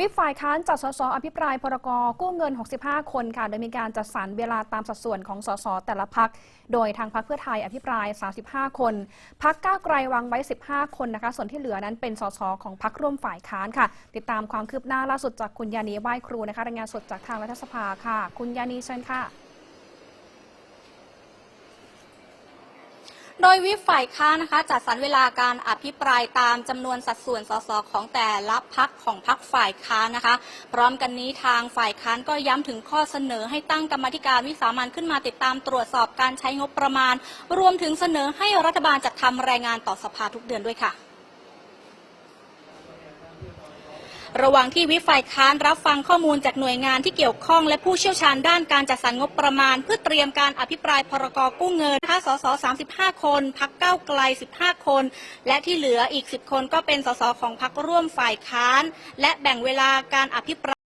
วิปฝ่ายค้านจัดสสอภิปรายพรกกู้เงิน 65 คนค่ะ โดยมีการจัดสรรเวลาตามสัดส่วนของสสแต่ละพัก โดยทางพักเพื่อไทยอภิปราย 35 คน พักก้าวไกลวางไว้ 15 คนนะคะ ส่วนที่เหลือนั้นเป็นสสของพักร่วมฝ่ายค้านค่ะ ติดตามความคืบหน้าล่าสุดจากคุณยานีไหว้ครูนะคะ รายงานสดจากทางรัฐสภาค่ะ คุณยานีเชิญค่ะ โดยวิปฝ่ายค้านนะคะจัดสรรเวลาการอภิปรายตามจำนวนสัดส่วนสสของแต่ละพักของพักฝ่ายค้านนะคะ พร้อมกันนี้ทางฝ่ายค้านก็ย้ำถึงข้อเสนอให้ตั้งกรรมธิการวิสามันขึ้นมาติดตามตรวจสอบการใช้งบประมาณ รวมถึงเสนอให้รัฐบาลจัดทำรายงานต่อสภาทุกเดือนด้วยค่ะ ระหว่างที่วิฝ่ายค้านรับฟังข้อมูลจากหน่วยงานที่เกี่ยวข้องและผู้เชี่ยวชาญด้านการจัดสรรงบประมาณ เพื่อเตรียมการอภิปรายพรกกู้เงินนะคะสส35 คนพักเก้าไกล 15 คน และที่เหลืออีก 10 คนก็เป็นสสของพักร่วมฝ่ายค้าน และแบ่งเวลาการอภิปราย